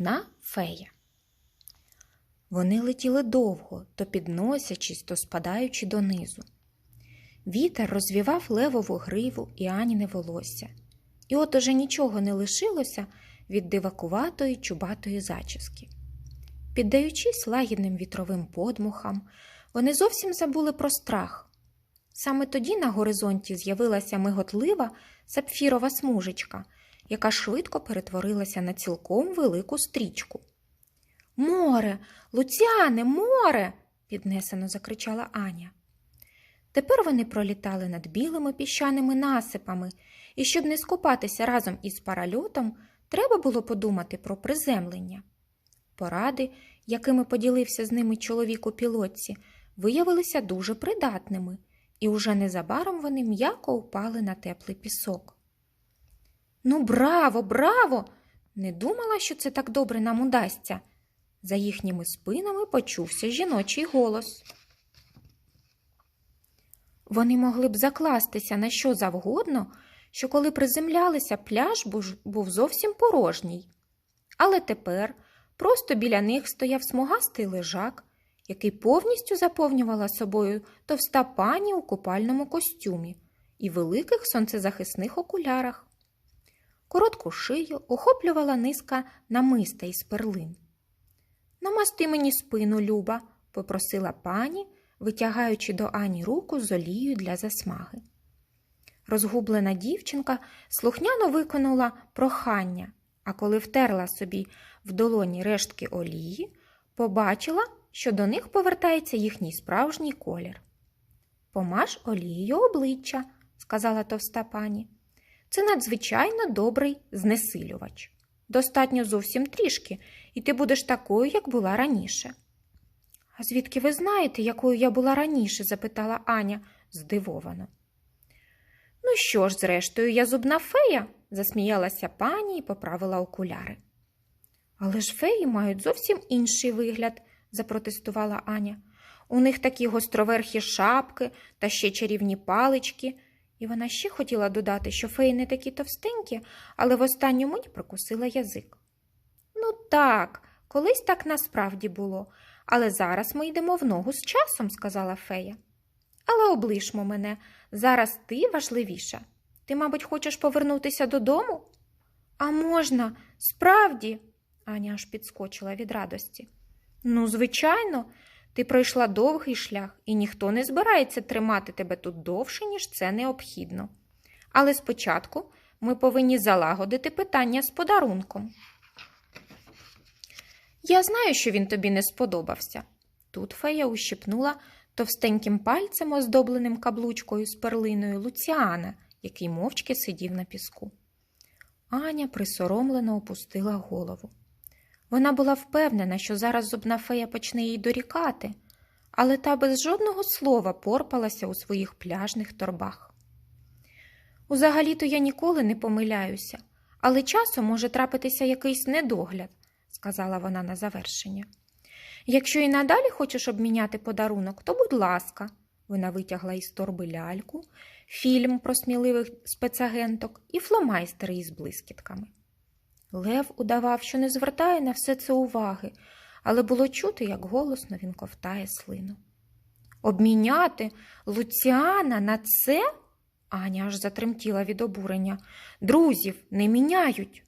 Зубна фея. Вони летіли довго, то підносячись, то спадаючи донизу. Вітер розвівав левову гриву і Аніне волосся. І от уже нічого не лишилося від дивакуватої чубатої зачіски. Піддаючись лагідним вітровим подмухам, вони зовсім забули про страх. Саме тоді на горизонті з'явилася миготлива сапфірова смужечка, яка швидко перетворилася на цілком велику стрічку. Море, Луціане, море. піднесено закричала Аня. Тепер вони пролітали над білими піщаними насипами, і щоб не скупатися разом із паральотом, треба було подумати про приземлення. Поради, якими поділився з ними чоловік у пілотці, виявилися дуже придатними, і уже незабаром вони м'яко упали на теплий пісок. Ну, браво, браво! Не думала, що це так добре нам удасться. За їхніми спинами почувся жіночий голос. Вони могли б закластися на що завгодно, що коли приземлялися, пляж був зовсім порожній. Але тепер просто біля них стояв смугастий лежак, який повністю заповнювала собою товста пані у купальному костюмі і великих сонцезахисних окулярах. Коротку шию охоплювала низка намиста із перлин. Намасти мені спину, Люба, попросила пані, витягаючи до Ані руку з олією для засмаги. Розгублена дівчинка слухняно виконала прохання, а коли втерла собі в долоні рештки олії, побачила, що до них повертається їхній справжній колір. Помаж олією обличчя, сказала товста пані. Це надзвичайно добрий знесилювач. Достатньо зовсім трішки, і ти будеш такою, як була раніше. А звідки ви знаєте, якою я була раніше? запитала Аня здивовано. Ну що ж, зрештою, я зубна фея, засміялася пані і поправила окуляри. Але ж феї мають зовсім інший вигляд, запротестувала Аня. У них такі гостроверхі шапки та ще чарівні палички. І вона ще хотіла додати, що феї не такі товстенькі, але в останню мить прокусила язик. Ну так, колись так насправді було, але зараз ми йдемо в ногу з часом, сказала фея. Але облишмо мене, зараз ти важливіша. Ти, мабуть, хочеш повернутися додому? А можна, справді, Аня аж підскочила від радості. Ну, звичайно, ти пройшла довгий шлях, і ніхто не збирається тримати тебе тут довше, ніж це необхідно. Але спочатку ми повинні залагодити питання з подарунком. Я знаю, що він тобі не сподобався. Тут фея ущипнула товстеньким пальцем, оздобленим каблучкою з перлиною Луціана, який мовчки сидів на піску. Аня присоромлено опустила голову. Вона була впевнена, що зараз зубна фея почне їй дорікати, але та без жодного слова порпалася у своїх пляжних торбах. Узагалі-то я ніколи не помиляюся, але часом може трапитися якийсь недогляд, сказала вона на завершення. Якщо і надалі хочеш обміняти подарунок, то будь ласка, вона витягла із торби ляльку, фільм про сміливих спецагенток і фломайстери із блискітками. Лев удавав, що не звертає на все це уваги, але було чути, як голосно він ковтає слину. Обміняти Луціана на це? Аня аж затремтіла від обурення. Друзів не міняють.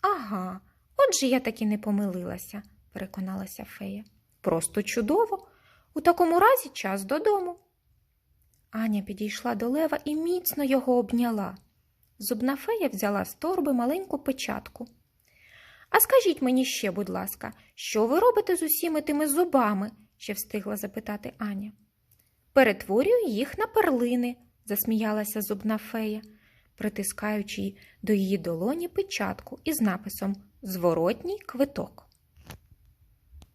Ага, отже я таки не помилилася, переконалася фея. Просто чудово. У такому разі час додому. Аня підійшла до лева і міцно його обняла. Зубна фея взяла з торби маленьку печатку. А скажіть мені ще, будь ласка, що ви робите з усіми тими зубами? ще встигла запитати Аня. Перетворюю їх на перлини, засміялася зубна фея, притискаючи до її долоні печатку із написом Зворотній квиток.